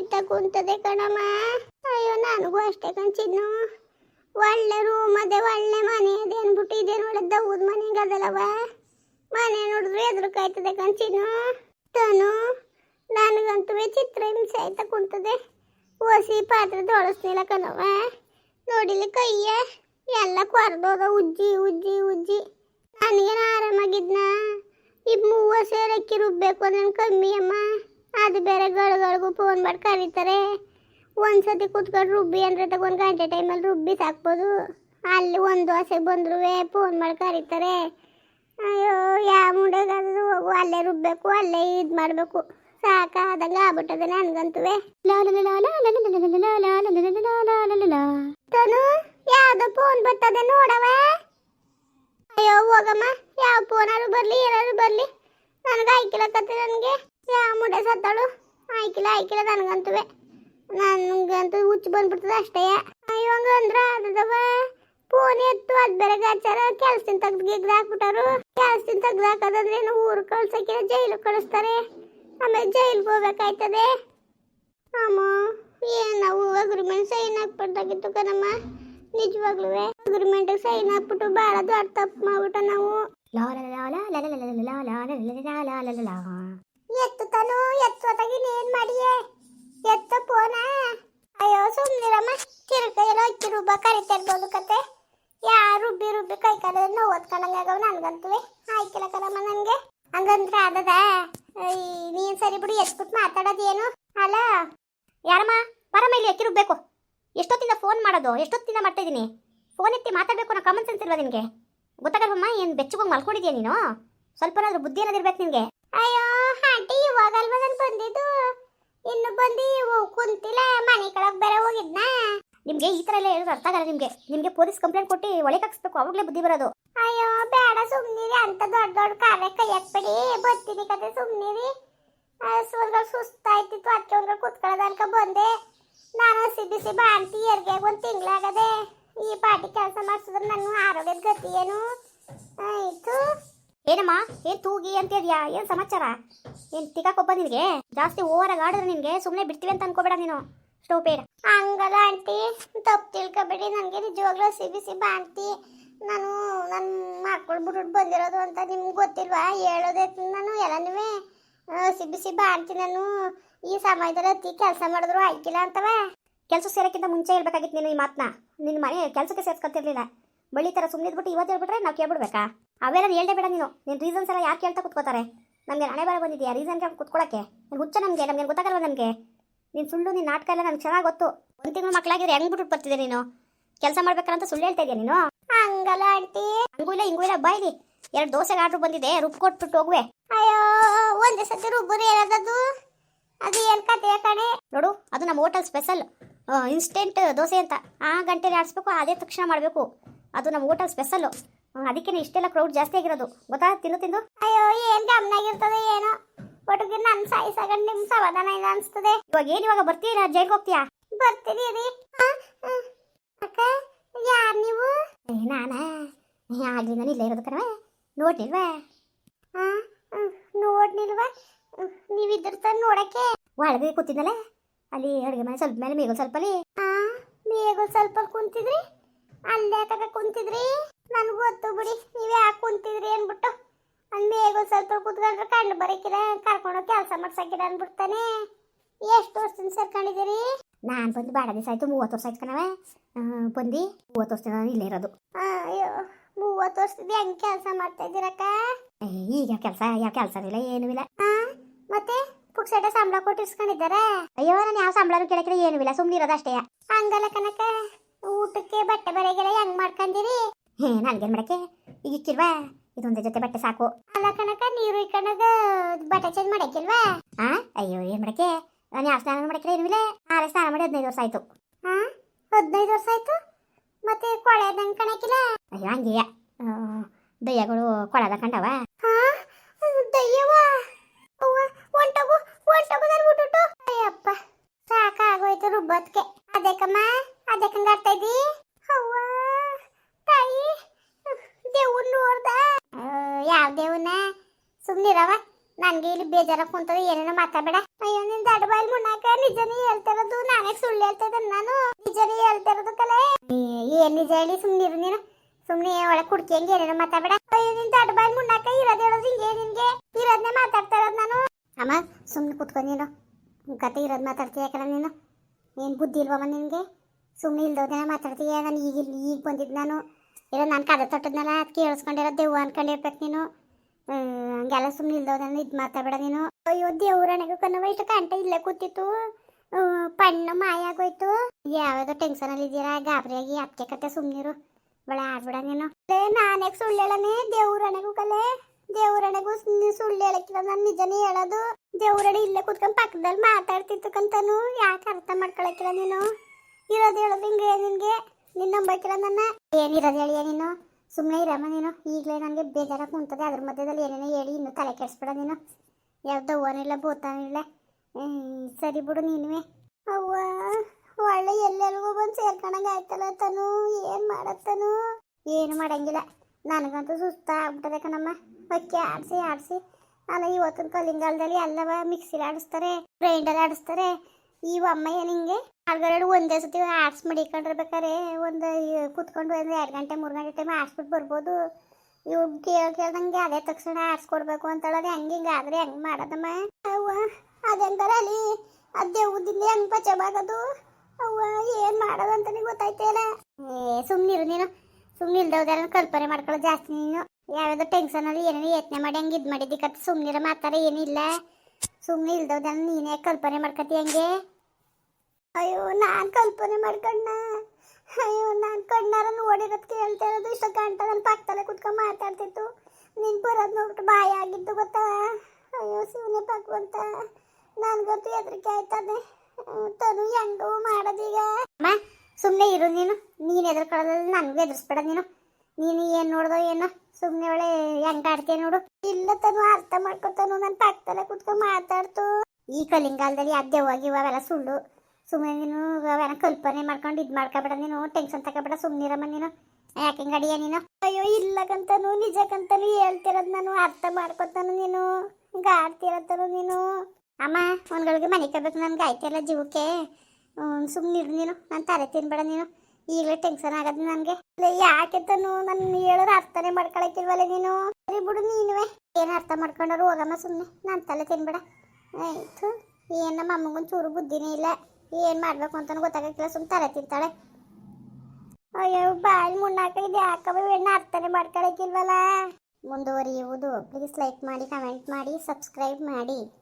ಸಹಿತ ಕುಂತದೆ ಕಣಮ್ಮ. ಅಯ್ಯೋ, ನನಗೂ ಅಷ್ಟೇ ಕಣ್ಚಿನ್ನು ಒಳ್ಳೆ ರೂಮ್ ಅದೇ, ಒಳ್ಳೆ ಮನೆ ಅದೇ ಅನ್ಬಿಟ್ಟು ಇದೇನು ಒಳ್ಳೆ ದೌದ್ ಮನೆಗೆ ಅದಲ್ಲವ. ಮನೆ ನೋಡಿದ್ರೆ ಎದುರುಕಾಯ್ತದೆ ಕಣ್ಚಿನ್ನು ತನು, ನನಗಂತೂ ಚಿತ್ರ ಹಿಂಸೆ ಆಯ್ತಾ ಕುಂತದೆ ಓಸಿ ಪಾತ್ರೆ ತೊಳಸ್ನಿಲ್ಲ ಕಣವ ನೋಡಿಲಿ ಕೈಯ ಎಲ್ಲ ಕೊರ್ದೋದ ಉಜ್ಜಿ ಉಜ್ಜಿ ಉಜ್ಜಿ. ನನಗೇನು ಆರಾಮಾಗಿದ್ನ? ಈ ಮೂವ ಸೇರಕ್ಕಿ ರುಬ್ಬೇಕು ನನ್ನ ಕಮ್ಮಿ ಅಮ್ಮ. ಅದು ಬೇರೆ ಗಳಿಗಳಿಗೂ ಫೋನ್ ಮಾಡಿ ಕರೀತಾರೆ ಒಂದ್ಸತಿ ಕೂತ್ಕೊಂಡು ರುಬ್ಬಿ ಅಂದ್ರೆ ತಗೊಂಡು ಗಂಟೆ ಟೈಮಲ್ಲಿ ರುಬ್ಬಿ ಸಾಕ್ಬೋದು ಅಲ್ಲಿ ಒಂದು ದೋಸೆ ಬಂದ್ರು ಫೋನ್ ಮಾಡಿ ಕರೀತಾರೆ ಅಯ್ಯೋ ಯಾವ ಮುಂಡೆಗಾದ್ರೂ ಹೋಗು ಅಲ್ಲೇ ರುಬ್ಬೇಕು ಅಲ್ಲೇ ಇದು ಮಾಡಬೇಕು ಸಾಕಾದಂಗ ಆಗ್ಬಿಟ್ಟದೆ ನನ್ಗಂತುವೆ ತನು ಯಾವ್ದೋ ಫೋನ್ ಬರ್ತದೆ ನೋಡವ ಅಯ್ಯೋ ಹೋಗಮ್ಮ ಯಾವ ಫೋನಾದ್ರು ಬರ್ಲಿ ಏನಾದ್ರು ಬರ್ಲಿ ನನಗೆ ಆಯ್ಕಿಲಕತ್ತೆ ನನಗೆ. ಯಾ ಮುಡೆ ಸತ್ತಾಳು. ಆಯ್ಕಿಲ್ಲ ಆಯ್ಕಿಲ್ಲ ನನಗಂತುವೆ. ನನಗಂತೂ ಹುಚ್ಚು ಬಂದ್ಬಿಡ್ತದೆ ಅಷ್ಟೇ. ಇವಾಗ ಅಂದ್ರೆ ಅದದವ ಫೋನ್ ಎತ್ತು ಅದ್ ಬೇರೆ ಗಾಚಾರ ಕೆಲಸದಿಂದ ತೆಗ್ದು ಗಿಗ್ದು ಹಾಕ್ಬಿಟ್ಟಾರು. ಕೆಲಸದಿಂದ ತೆಗ್ದು ಹಾಕೋದಂದ್ರೆ ಏನು ಊರು ಕಳ್ಸಕ್ಕಿಲ್ಲ ಜೈಲು ಕಳಿಸ್ತಾರೆ. ಆಮೇಲೆ ಜೈಲ್ಗೆ ಹೋಗ್ಬೇಕಾಯ್ತದೆ. ಅಮ್ಮ, ಏನು ನಾವು ಅಗ್ರಿಮೆಂಟ್ ಸೈನ್ ಹಾಕ್ಬಿಡ್ದಾಗಿತ್ತು ಕಣಮ್ಮ. ನಿಜವಾಗ್ಲೂ ಅಗ್ರಿಮೆಂಟಿಗೆ ಸೈನ್ ಹಾಕ್ಬಿಟ್ಟು ಭಾಳ ದೊಡ್ಡ ತಪ್ಪು ಮಾಡ್ಬಿಟ್ಟ ನಾವು. ಎತ್ತು ತಾನು ಎತ್ತು ಹೊತ್ತಾಗಿ ಏನ್ ಮಾಡಿಯೇ ಎತ್ತು ಫೋನ ಅಯ್ಯೋ ಸುಮ್ನಿರಮ್ಮ ಕಿರುಕೈಯಲ್ಲ ಅಕ್ಕಿ ರುಬ್ಬ ಕರಿತಾ ಕತೆ ಯಾರು ರುಬ್ಬಿ ರುಬ್ಬಿ ಕೈ ಕಾಲ ನೋವು ಓದ್ಕೊಂಡಂಗಾಗವ ನನ್ಗಂತೂ ಆಯ್ಕಿಲ್ಲ ಕಣಮ್ಮ ನನಗೆ ಹಂಗಂದ್ರೆ ಅದದ ನೀನ್ ಸರಿ ಬಿಡು ಎತ್ಬಿಟ್ಟು ಮಾತಾಡೋದೇನು ಅಲ್ಲ ಯಾರಮ್ಮ ಬರಮ್ಮ ಇಲ್ಲಿ ಅಕ್ಕಿ ರುಬ್ಬೇಕು ಎಷ್ಟೊತ್ತಿಂದ ಫೋನ್ ಮಾಡೋದು ಎಷ್ಟೊತ್ತಿಂದ ಮಾಡ್ತಾ ಇದ್ದೀನಿ ಫೋನ್ ಎತ್ತಿ ಮಾತಾಡಬೇಕು ಅನ್ನೋ ಕಾಮನ್ ಸೆನ್ಸ್ ಇಲ್ವಾ ನಿನಗೆ ಗೊತ್ತಾಗಲ್ವಮ್ಮ ಏನು ಬೆಚ್ಚಗೋಗಿ ಮಲ್ಕೊಂಡಿದ್ಯಾ ನೀನು? ಸ್ವಲ್ಪನಾದ್ರೂ ಬುದ್ಧಿ ಏನಾದಿರ್ಬೇಕು ನಿನಗೆ? ಅಯ್ಯೋ ಆಂಟಿ ಇವಾಗಲ್ವ ನಾನು ಬಂದಿದ್ದು? ಇನ್ನು ಬಂದು ಕುಂತಿಲ್ಲ ಮನೆ ಕಳಕ್ ಬೇರೆ ಹೋಗಿದ್ನಾ? ನಿಮ್ಗೆ ಈ ತರ ಎಲ್ಲ ಹೇಳೋದು ಅರ್ಥ ಆಗಲ್ಲ ನಿಮ್ಗೆ. ನಿಮ್ಗೆ ಪೊಲೀಸ್ ಕಂಪ್ಲೇಂಟ್ ಕೊಟ್ಟು ಒಳಗೆ ಹಾಕ್ಸ್ಬೇಕು ಅವಾಗಲೇ ಬುದ್ಧಿ ಬರೋದು. ಅಯ್ಯೋ ಬೇಡ ಸುಮ್ನಿರಿ ಅಂತ ದೊಡ್ಡ ದೊಡ್ಡ ಕಾರ್ಯ ಕೈಯಾಕ್ಬೇಡಿ ಬರ್ತೀನಿ ಕತೆ ಸುಮ್ನಿರಿ. ಒಂದ್ಗಳು ಸುಸ್ತಾಯ್ತಿತ್ತು ಅದಕ್ಕೆ ಒಂದ್ಗಳು ಕುತ್ಕೊಳ್ಳೋದು ಅನ್ಕ ಬಂದೆ. ನಾನು ಸಿದ್ಧಿಸಿ ಬಿಸಿ ಬಾಂತಿ ಎರ್ಗೆ ಒಂದು ತಿಂಗಳಾಗದೆ ಈ ಪಾಟಿ ಕೆಲಸ ಮಾಡಿಸಿದ್ರೆ ನನ್ನ ಆರೋಗ್ಯದ ಗತಿ ಏನು? ಆಯ್ತು. ಏನಮ್ಮ, ಏನ್ ತೂಗಿ ಅಂತ ಇದೆಯಾ? ಏನು ಸಮಾಚಾರ? ಏನು ತಿಗಾಕೊಬ್ಬ ನಿನಗೆ? ಜಾಸ್ತಿ ಓವರ್ ಆಡಿದ್ರೆ ನಿನ್ಗೆ ಸುಮ್ಮನೆ ಬಿಡ್ತೀವಿ ಅಂತ ಅನ್ಕೋಬೇಡ ನೀನು. ಸ್ಟೋವ್ ಪೇಡ್ ಹಂಗಲ್ಲ ಆಂಟಿ, ತಪ್ಪು ತಿಳ್ಕೊಬೇಡಿ. ನನಗೆ ನಿಜವಾಗ್ಲೂ ಸಿಬಿ ಬಿಸಿ ಆಂಟಿ. ನಾನು ನನ್ನ ಮಕ್ಕಳು ಬಿಟ್ಬಿಟ್ಟು ಬಂದಿರೋದು ಅಂತ ನಿಮ್ಗೆ ಗೊತ್ತಿಲ್ವಾ? ಹೇಳೋದೇ ನಾನು ಎಲ್ಲನೂ ಸಿಬಿ ಬಿಸಿ ಆಂಟಿ, ನಾನು ಈ ಸಮಯದಲ್ಲಿ ಅತಿ ಕೆಲಸ ಮಾಡಿದ್ರು, ಆಯ್ಕಿಲ್ಲ ಅಂತವ. ಕೆಲಸ ಸೇರೋಕ್ಕಿಂತ ಮುಂಚೆ ಹೇಳ್ಬೇಕಾಗಿತ್ತು ನೀನು ಈ ಮಾತನ್ನ ನಿನ್ನ ಮನೆ ಕೆಲಸಕ್ಕೆ ಸೇರ್ಸ್ಕೊತಿರ್ಲಿಲ್ಲ. ಬಳ್ಳಿ ಥರ ಸುಮ್ಮನೆ ಇದ್ಬಿಟ್ಟು ಇವತ್ತು ಹೇಳ್ಬಿಟ್ರೆ ನಾವು ಕೇಳ್ಬಿಡ್ಬೇಕಾ? ಅವೆಲ್ಲ ಹೇಳ್ದೆ ಬೇಡ ನೀನು. ನಿನ್ನ ರೀಸನ್ಸ್ ಎಲ್ಲ ಯಾರು ಕೇಳ್ತಾ ಕುತ್ಕೋತಾರೆ? ನಮಗೆ ಹಣೆ ಬರ ಬಂದಿದೆಯಾ? ರೀಸನ್ ಕೇಳಿ ಕುತ್ಕೊಳ್ಳೋಕ್ಕೆ ನೀನು ಹುಚ್ಚ ನಮಗೆ ನಮಗೆ ಗೊತ್ತಾಗಲ್ವ ನಮಗೆ? ನೀನು ಸುಳ್ಳು ನಿನ್ನ ನಾಟಕ ಎಲ್ಲ ನನಗೆ ಚೆನ್ನಾಗಿ ಗೊತ್ತು. ಒಂದು ತಿಂಗಳು ಮಕ್ಕಳಾಗಿದ್ರೆ ಹೆಂಗ್ ಬಿಟ್ಟು ಬರ್ತಿದ್ದೆ ನೀನು? ಕೆಲಸ ಮಾಡ್ಬೇಕಂತ ಸುಳ್ಳು ಹೇಳ್ತಾ ಇದೆಯಾ ನೀನು? ಹಂಗಲ್ಲ ಆಂಟಿ. ಹಂಗೂ ಇಲ್ಲ ಹಿಂಗೂ ಇಲ್ಲ. ಬಾಯ್ಲಿ ಎರಡು ದೋಸೆಗೆ ಆರ್ಡ್ರ್ ಬಂದಿದೆ. ರುಬ್ಬು ಕೊಟ್ಬಿಟ್ಟು ಹೋಗುವೆ. ಅಯ್ಯೋ ಒಂದೇ ಸತಿ ರುಬ್ಬರು ಏನದದು ಅದು ಏನು ಕತೆ ಕಣೆ? ನೋಡು ಅದು ನಮ್ಮ ಹೋಟೆಲ್ ಸ್ಪೆಷಲ್ ಇನ್ಸ್ಟೆಂಟ್ ದೋಸೆ ಅಂತ ಆ ಗಂಟೆಲಿ ಆಡಿಸ್ಬೇಕು ಅದೇ ತಕ್ಷಣ ಮಾಡಬೇಕು. ಅದು ನಮ್ಮ ಹೋಟೆಲ್ ಸ್ಪೆಷಲ್ಲು ಅದಕ್ಕೆ ಇಷ್ಟೆಲ್ಲ ಕ್ರೌಡ್ ಜಾಸ್ತಿ ಆಗಿರೋದು. ಗೊತ್ತಾ? ತಿನ್ನು ತಿಂದು ಅಯ್ಯೋ ಏನು ಗಮನಾಗಿರ್ತದೆ ಏನೋ? ಒಟ್ಟಿಗೆ ನನ್ನ ಸಾಯಿಸಾಗಂಡು ನಿಮ್ಮ ಸಮಾಧಾನ ಇಲ್ಲ ಅನಿಸ್ತದೆ. ಇವಾಗ ಏನು ಇವಾಗ ಬರ್ತೀರಾ ಜೈಲ್ಗೆ ಹೋಗ್ತೀಯಾ? ಬರ್ತೀನಿ ರೀ. ಅಕ್ಕ ಯಾರು ನೀವು? ನಾನಾ? ಆಗಲಿ ನಾನು ಇಲ್ಲೇ ಇರೋದು ಕಣವೆ ನೋಡ್ಲಿಲ್ವಾ? ಹಾಂ ಹ್ಮ್, ನೀವಿದ್ರ ನೋಡಕ್ಕೆ. ಒಳಗೆ ಕೂತಿದ್ದಲ್ಲ ಅಲ್ಲಿ ಅಡುಗೆ ಮನೆ ಸ್ವಲ್ಪ ಮೇಲೆ ಮೇಗಲ್ ಸ್ವಲ್ಪ ಅಲ್ಲಿ. ಆ ಬೇಗ ಸ್ವಲ್ಪ ಕುಂತಿದ್ರಿ? ಅಲ್ಲೇ ಯಾಕಾಗ ಕುಂತಿದ್ರಿ? ನನ್ಗೆ ಗೊತ್ತು ಬಿಡಿ, ನೀವು ಯಾಕೆ ಕುಂತಿದ್ರಿ ಅನ್ಬಿಟ್ಟು ಅಲ್ಲಿ ಮೇಗಲ್ ಸ್ವಲ್ಪ ಕುತ್ಕೊಂಡ್ರೆ ಕಣ್ಣು ಬರಕಿರ ಕರ್ಕೊಂಡು ಕೆಲಸ ಮಾಡ್ಸಕ್ಕಿರ ಅಂದ್ಬಿಡ್ತಾನೆ. ಎಷ್ಟು ವರ್ಷದಿಂದ ಸೇರ್ಕೊಂಡಿದ್ದೀರಿ? ನಾನು ಬಂದು ಬಾಡ ದಿವಸ ಆಯ್ತು, ಮೂವತ್ತು ವರ್ಷ ಆಯ್ತು ಕಣವೆ ಬಂದು. ಮೂವತ್ತು ವರ್ಷ ನಾನು ಇಲ್ಲೇ ಇರೋದು. ಅಯ್ಯೋ, ಮೂವತ್ತು ವರ್ಷದಿಂದ ಹೆಂಗೆ ಕೆಲಸ ಮಾಡ್ತಾ ಇದ್ದೀರಕ್ಕ? ಈಗ ಕೆಲಸ, ಯಾವ ಕೆಲಸ ಇಲ್ಲ, ಏನೂ ಇಲ್ಲ. ಮತ್ತೆ? ಸಂಬಳ ಕೊಟ್ಟಿಸ್ಕೊಂಡಿದ್ದಾರೆ. ಅಯ್ಯೋ, ನಾನು ಯಾವ ಸಂಬಳನೂ ಕೇಳಕ್ರೆ ಏನೂ ಇಲ್ಲ ಸುಮ್ಮನೆ ಇರೋದು ಅಷ್ಟೇ. ಹಂಗಲ್ಲ ಕನಕ ಊಟಕ್ಕೆ ಬಟ್ಟೆ ಬರೆಗೆಲ್ಲ ಹೆಂಗ್ ಮಾಡ್ಕೊಂಡಿರಿ? ಹೇ, ನನ್ಗೇನ್ ಮಾಡಕ್ಕೆ? ಈಗ ಇಕ್ಕಿಲ್ವಾ? ಇದೊಂದು ಜೊತೆ ಬಟ್ಟೆ ಸಾಕು. ಅಲ್ಲ ಕನಕ ನೀರು ಇಕ್ಕಣಗ ಬಟ್ಟೆ ಚೇಂಜ್ ಮಾಡಕ್ಕಿಲ್ವಾ? ಆ, ಅಯ್ಯೋ, ಏನು ಮಾಡಕ್ಕೆ? ನಾನು ಯಾವ ಸ್ನಾನ ಮಾಡಕ್ಕೆ ಏನಿಲ್ಲ ಆರೆ ಸ್ನಾನ ಮಾಡಿ ಹದಿನೈದು ವರ್ಷ ಆಯ್ತು. ಹಾ ಹದಿನೈದು ವರ್ಷ ಆಯ್ತು? ಮತ್ತೆ ಕೊಳೆ ನಂಗೆ ಕಣಕಿಲ್ಲ ಅಯ್ಯೋ, ಹಂಗೆಯ. ದಯ್ಯಗಳು ಕೊಳದ ಕಂಡವ? ಹಾ ದಯ್ಯವ ಅವ್ವ ನನ್ಗೆ ಇಲ್ಲಿ ಬೇಜಾರ ಕುಂತದ, ಏನೇನೋ ಮಾತಾಡಬೇಡ. ಅಯ್ಯೋ, ನಿನ್ ದಡ್ ಬಾಯಿ ಮುನ್ನಾಕ ನಿಜನೇ ಹೇಳ್ತಿರೋದು ನಾನೇ ಸುಳ್ಳು ಹೇಳ್ತಾ ಇದ್ದೆ ನಾನು. ನಿಜನೇ ಹೇಳ್ತಿರೋದು ಕಲೆ. ಏನ್ ನಿಜ ಹೇಳಿ ಸುಮ್ನಿರು ನೀನು. ಸುಮ್ನೆ ಒಳಗೆ ಕುಡ್ಕಿ ಹಂಗೆ ಏನೇನೋ ಮಾತಾಡಬೇಡ. ಅಯ್ಯೋ, ನಿನ್ ದಡ್ ಬಾಯಿ ಮುನ್ನಾಕ ಇರೋದು ಹೇಳೋದು ಹಿಂಗೆ ನಿನ್ಗೆ? ಇರೋದನ್ನೇ ಮಾತಾಡ್ತಾ ಇರೋದು ನಾನು. ಅಮ್ಮ ಸುಮ್ಮನೆ ಕುತ್ಕೊ ನೀನು. ಕತೆ ಇರೋದು ಮಾತಾಡ್ತೀಯ ಯಾಕಂದ್ರೆ ನೀನು? ಏನು ಬುದ್ಧಿ ಇಲ್ವಮ್ಮ ನಿನಗೆ? ಸುಮ್ಮನೆ ಇಲ್ದೋದೇನ ಮಾತಾಡ್ತೀಯ? ನಾನು ಈಗ ಈಗ ಬಂದಿದ್ದು ನಾನು. ಇರೋ ನಾನು ಕದ ತೊಟ್ಟದ್ನಲ್ಲ, ಅದು ಕೇಳಿಸ್ಕೊಂಡಿರೋ ದೆವ್ವ ಅನ್ಕೊಂಡಿರ್ಬೇಕು ನೀನು. ಹಂಗೆಲ್ಲ ಸುಮ್ಮನೆ ಇಲ್ದೋದನ್ನ ಇದು ಮಾತಾಡಬೇಡ ನೀನು. ಅಯ್ಯೋ ದೇವ್ರಣೆಗೂ ಕನ್ನವ ಇಷ್ಟು ಕಂಟ ಇಲ್ಲೇ ಕೂತಿತ್ತು. ಪಣ್ಣು ಮಾಯಾಗೋಯ್ತು ಟೆನ್ಷನ್ ಟೆನ್ಷನಲ್ಲಿ ಇದ್ದೀರಾ ಗಾಬರಿಯಾಗಿ ಅದಕ್ಕೆ ಕತೆ ಸುಮ್ಮನಿರು ಬಳೆ ಆಡ್ಬಿಡ ನೀನು. ನಾನೇ ಸುಳ್ಳು ಹೇಳನೆ? ದೇವ್ರಣೆಗೂ ಕಲೆ. ದೇವ್ರಣೆಗೂ ಸುಳ್ಳು ಹೇಳಕ್ಕಿಲ್ಲ. ನಾನು ನಿಜನೇ ಹೇಳೋದು. ದೇವ್ರಡಿ ಇಲ್ಲೇ ಕೂತ್ಕೊಂಡು ಪಕ್ಕದಲ್ಲಿ ಮಾತಾಡ್ತಿತ್ತು ಕಂತನು. ಯಾಕೆ ಅರ್ಥ ಮಾಡ್ಕೊಳಕಿಲ್ಲ ನೀನು? ಇರೋದು ಹೇಳೋದು ಹಿಂಗೆ ನಿನ್ಗೆ. ನಿನ್ನ ನಂಬಕ್ಕಿಲ್ಲ ನನ್ನ ಏನಿರೋದು ಹೇಳಿಯ ನೀನು? ಸುಮ್ಮನೆ ಇರಮ್ಮ ನೀನು. ಈಗಲೇ ನನಗೆ ಬೇಜಾರ ಕುಂತದೆ. ಅದ್ರ ಮಧ್ಯದಲ್ಲಿ ಏನೇನೋ ಹೇಳಿ ಇನ್ನೂ ತಲೆ ಕೆಡಿಸ್ಬೇಡ ನೀನು. ಯಾವ್ದು ಅವ್ವನಿಲ್ಲ ಭೂತಾನಿಲ್ಲ. ಸರಿ ಬಿಡು ನೀನುವೆ. ಅವ್ವ, ಒಳ್ಳೆ ಎಲ್ಲೆಲ್ಗೂ ಬಂದು ಸೇರ್ಕೊಂಡಂಗೆ ಆಯ್ತಲ್ಲ ತನು. ಏನು ಮಾಡತ್ತನು? ಏನು ಮಾಡಂಗಿಲ್ಲ. ನನಗಂತೂ ಸುಸ್ತ ಕಣಮ್ಮ. ಅಕ್ಕಿ ಆಡಿಸಿ ಆಡಿಸಿ. ಅಲ್ಲ, ಇವತ್ತಿನ ಕಲಿಂಗಾಲದಲ್ಲಿ ಎಲ್ಲವ ಮಿಕ್ಸಿಲಿ ಆಡಿಸ್ತಾರೆ ಗ್ರೈಂಡರ್ ಆಡಿಸ್ತಾರೆ. ಈ ಅಮ್ಮ ಏನು ಹಿಂಗೆ? ಆಳ್ಗಡೆ ಒಂದೇ ಸತಿ ಆಡ್ಸ್ ಮಡಿಕೊಂಡಿರ್ಬೇಕಾರೆ, ಒಂದು ಕುತ್ಕೊಂಡು ಒಂದು ಎರಡು ಗಂಟೆ, ಮೂರು ಗಂಟೆ ಟೈಮ್ ಆಡ್ಸ್ಬಿಟ್ಟು ಬರ್ಬೋದು. ಇವ್ ಕೇಳ ಕೇಳ್ದಂಗೆ ಅದೇ ತಕ್ಷಣ ಆರ್ಟ್ಸ್ ಕೊಡ್ಬೇಕು ಹೆಂಗೆ ಹಿಂಗೆ ಆದ್ರೆ ಹೆಂಗೆ ಮಾಡೋದಮ್ಮ? ಅವ್ವ ಅದೆಂತಾರೆ ಅಲ್ಲಿ ಅದೇ ಊದಿಂದ ಹೆಂಗೆ ಪಚಬಾಗದು ಅವ್ವ, ಏನು ಮಾಡೋದು ಅಂತಾನೆ ಗೊತ್ತಾಯ್ತೇನ ಏ ಸುಮ್ಮನಿರು ನೀನು. ಸುಮ್ಮನೆ ಇಲ್ದವ್ದಾರ ಕಲ್ಪನೆ ಮಾಡ್ಕೊಳ್ಳೋ ಜಾಸ್ತಿ ನೀನು. ಯಾವ್ಯಾವ್ದು ಟೆನ್ಷನ್ ಅದು ಏನೇನು ಯೋಚನೆ ಮಾಡಿ, ಹಂಗೆ ಇದು ಮಾಡಿದ್ದಕ್ಕೆ ಸುಮ್ಮನಿರ ಮಾತಾರೆ ಏನಿಲ್ಲ ಸುಮ್ಮನೆ ಇಲ್ದವ್ದಾರ ನೀನೇ ಕಲ್ಪನೆ ಮಾಡ್ಕತಿ ಹಂಗೆ? ಅಯ್ಯೋ, ನಾನು ಕಲ್ಪನೆ ಮಾಡ್ಕೊಂಡ ಅಯ್ಯೋ, ನಾನು ಕಣ್ಣಾರ ನೋಡಿರೋದು ಕೇಳ್ತಾ ಇರೋದು, ಇಷ್ಟ ಗಂಟ ಪಕ್ಕದಲ್ಲೇ ಕುತ್ಕೊಂಡು ಮಾತಾಡ್ತಿತ್ತು. ನೀನು ಬರೋದ್ ನೋಡ್ಬಿಟ್ಟು ಬಾಯಿ ಆಗಿದ್ದು ಗೊತ್ತಾ? ಅಯ್ಯೋ ಶಿವನೇ ಭಗವಂತ. ನನಗಂತೂ ಹೆದರಿಕೆ ಆಯ್ತದೆ. ತನು ಹೆಂಗೋ ಮಾಡೋದೀಗ ಅಮ್ಮ ಸುಮ್ಮನೆ ಇರು ನೀನು. ನೀನು ಎದುರ್ಕೊಳ್ಳೋದ್ರಲ್ಲಿ ನನಗೂ ಎದುರಿಸ್ಬೇಡ ನೀನು. ನೀನು ಏನು ನೋಡ್ದೋ ಏನೋ ಸುಮ್ಮನೆ ಒಳ್ಳೆ ಹೆಂಗ ಆಡ್ತೀಯ ನೋಡು. ಇಲ್ಲ ತನು ಅರ್ಥ ಮಾಡ್ಕೊತಾನು ನನ್ನ ಪಕ್ಕದಲ್ಲೇ ಕುತ್ಕೊಂಡು ಮಾತಾಡ್ತು. ಈ ಕಲಿಂಗಾಲದಲ್ಲಿ ಅದೇ ಹೋಗಿ ಇವಾಗೆಲ್ಲ ಸುಳ್ಳು. ಸುಮ್ಮನೆ ನೀನು ಅವೆಲ್ಲ ಕಲ್ಪನೆ ಮಾಡ್ಕೊಂಡು ಇದು ಮಾಡ್ಕೊಬೇಡ ನೀನು ಟೆನ್ಷನ್ ತಗೋಬೇಡ ಸುಮ್ಮನಿರಮ್ಮ ನೀನು. ಯಾಕೆ ಗಡಿಯ ನೀನು? ಅಯ್ಯೋ, ಇಲ್ಲಕಂತನು ನಿಜಕ್ಕಂತನು ಹೇಳ್ತಿರೋದು ನಾನು, ಅರ್ಥ ಮಾಡ್ಕೊತಾನು ನೀನು. ಗಾಡ್ತಿರತ್ತನು ನೀನು. ಅಮ್ಮ, ಒಂದ್ಗಳಿಗೆ ಮನೆ ಕಬೇಕು ನನ್ಗೆ ಆಯ್ತಿಲ್ಲ, ಜೀವಕ್ಕೆ. ಸುಮ್ಮನಿರು ನೀನು, ನಾನು ತಲೆ ತಿನ್ಬೇಡ ನೀನು. ಈಗಲೇ ಟೆನ್ಷನ್ ಆಗದು ನನಗೆ. ಯಾಕೆ ನನ್ನ ಹೇಳೋದು ಅರ್ಥನೇ ಮಾಡ್ಕೊಳಕಿಲ್ವಲ್ಲ ನೀನು? ಸರಿ ಬಿಡು ನೀನುವೆ. ಏನು ಅರ್ಥ ಮಾಡ್ಕೊಂಡರು ಹೋಗಮ್ಮ ಸುಮ್ಮನೆ ನನ್ನ ತಲೆ ತಿನ್ಬೇಡ. ಆಯ್ತು. ಏನು ನಮ್ಮ ಅಮ್ಮಗೊಂದು ಚೂರು ಬುದ್ಧಿನೇ ಇಲ್ಲ. ಏನು ಮಾಡ್ಬೇಕು ಅಂತ ಗೊತ್ತಾಗಕ್ಕಿಲ್ಲ. ಸುಮ್ಮನೆ ತಲೆ ತಿಂತಾಳೆ. ಅಯ್ಯೋ, ಬಾಯಿ ಮುನ್ನಾಕ ಇದು ಯಾಕವ ಅರ್ಥನೆ ಮಾಡ್ಕೊಳಕಿಲ್ವಲ್ಲ ಮುಂದುವರಿಯುವುದು. ಪ್ಲೀಸ್ ಲೈಕ್ ಮಾಡಿ ಕಮೆಂಟ್ ಮಾಡಿ ಸಬ್ಸ್ಕ್ರೈಬ್ ಮಾಡಿ.